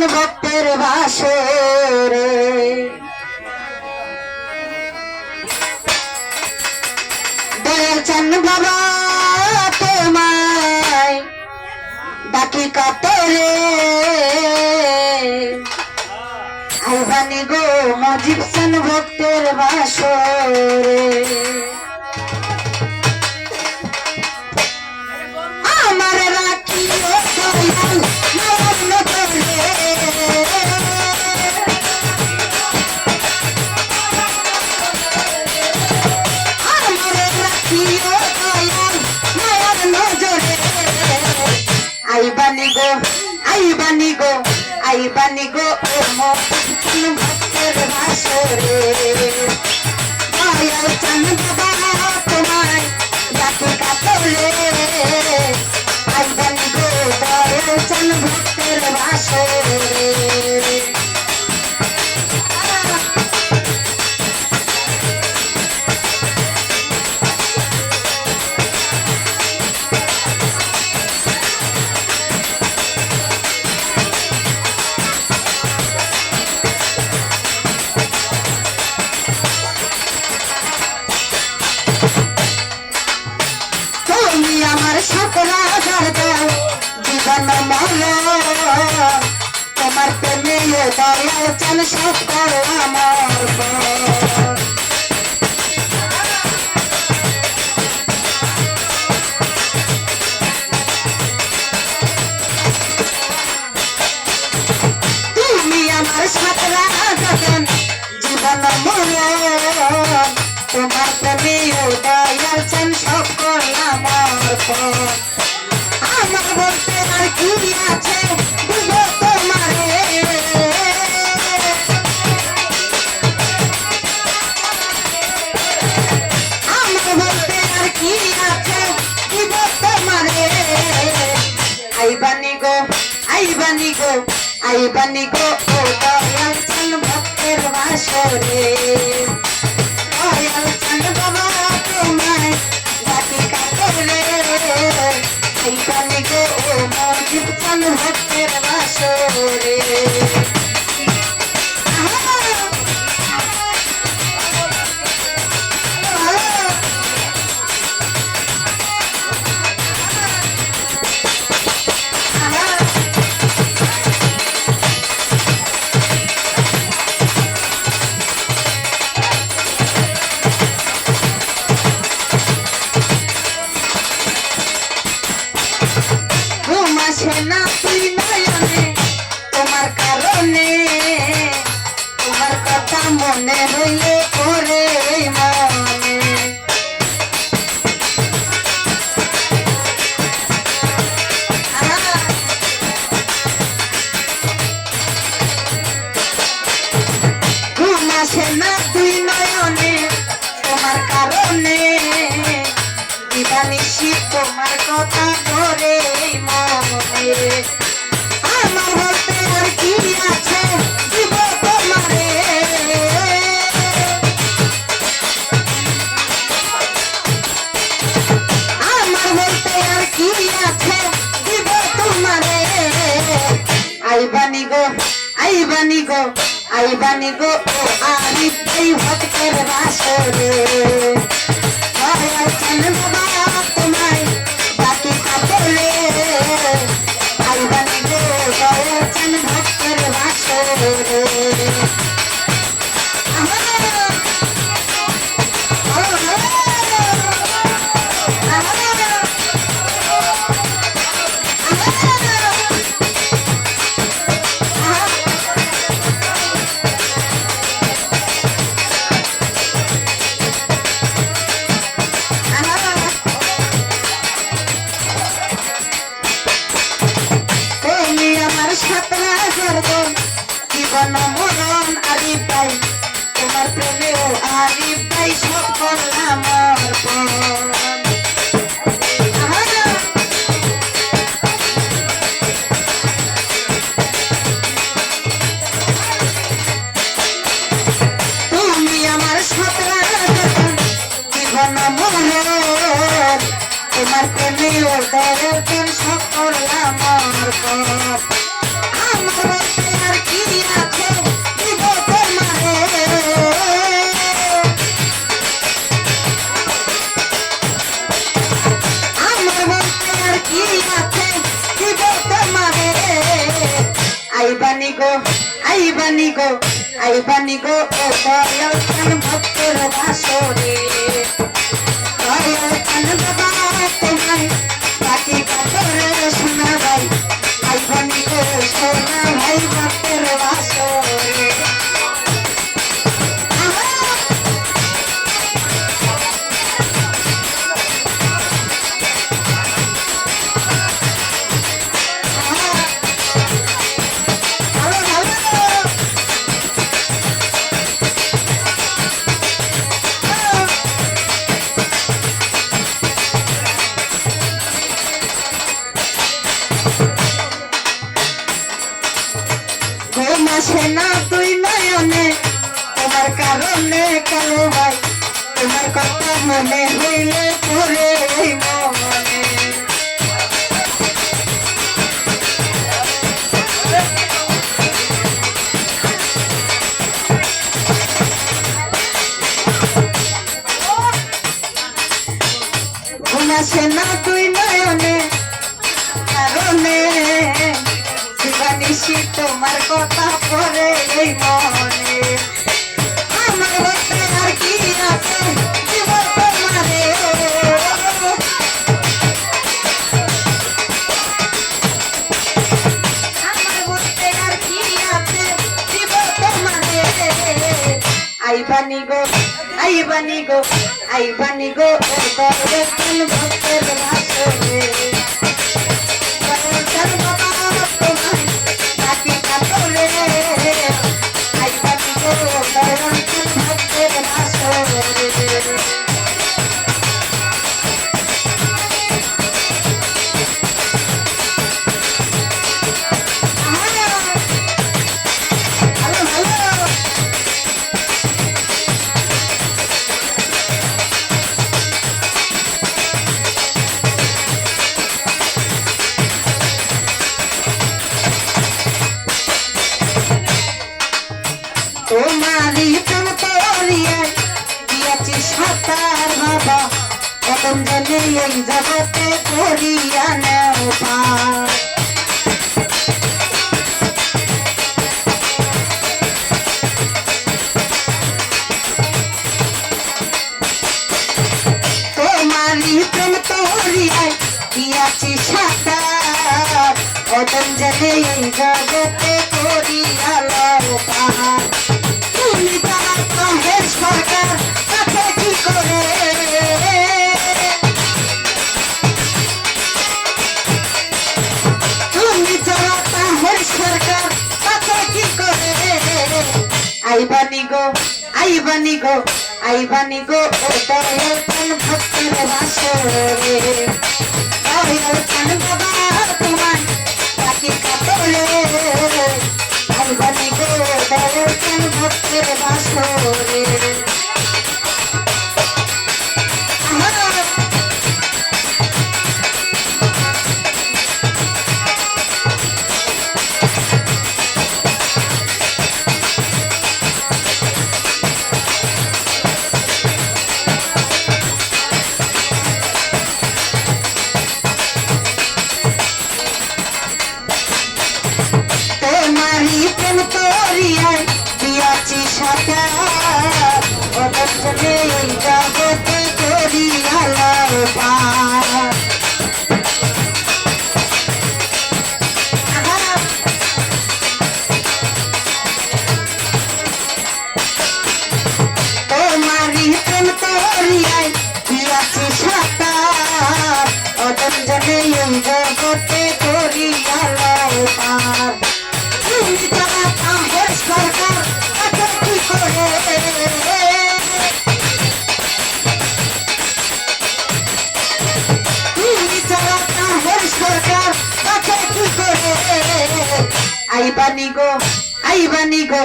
দয়াল ভক্তের বাসরে দয়াল চান বাবা, তোমায় ডাকি কাতরে। আইবানি গো মজিব চান ভক্তের বাসরে গো আইবানি গো ও মন ভক্তের ভাসরে দয়াল চান বাবা তোমায় ডাকে কাতলে আইবানি গো দয়াল চান ভক্তের ভাসরে মল তোমার প্রেমে দয়াল চান সকল আমার পর। তুমি আমার সকলা গগন, জীবন মল তোমার প্রেমে দয়াল চান আমার পর। আমার গো আইবানি গো দয়াল চান ভক্তের বাসরে। দয়াল চান বাবা তোমায় ডাকি ভক্তের বাসরে। মনে হইলে করে মনে! ঘুম আসে না তোমার কারণে দিবানিশি তোমার কথা ধরে মনে। আমার বলতে আর কি আছে? আইবানি গো আইবানি গো আইবানি গো ও আরিফ ভাই ভক্তের বাসরে দয়াল চান বাবা দয়াল সকল আমার পথ আমার আর কি আছে দিব তোমারে। আমার বলতে আর কি আছে দিব তোমারে। আইবানি গো আইবানি গো আইবানি গো, ও দয়াল চান ভক্তের বাসরে। দয়াল চান বাবা, তোমায় থাকি মনে হইলে পরে মনে আসে না তুই নয়নে, কারণে দিবানিশি তোমার কথা পরে এই মনে। গো আইবানি গো আইবানি গো ও দয়াল ভক্তের ভাষণে। তোমারই প্রেম তরিয়ায় দিয়াছি সাতার বাবা। কদম জনে এই জগতে করিয়া নেও পার প্রেম তরিয়ায় দিয়াছি সাতার। কদম জনে এই জগতে আইবানি গো আইবানি গো আইবানি গো ও দয়াল চান ভক্তির বাসরে। দয়াল চান বাবা তোমায় তাকে কাতলে আইবানি গো দয়াল চান ভক্তির বাসরে। আইবানি গো আইবানি গো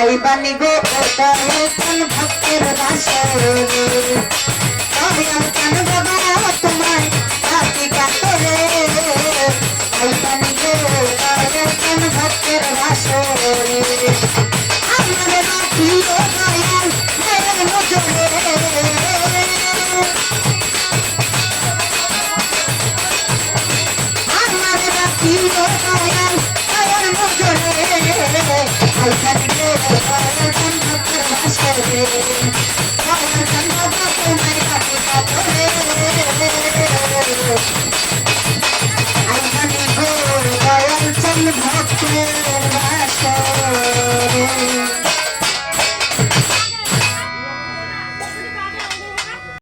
আইবানি গো ওটা কোন ভক্তের রাসে তবে আমি কেন বাবা তোমার রাতি কাতরে। আইবানি গো ওটা কোন ভক্তের রাসে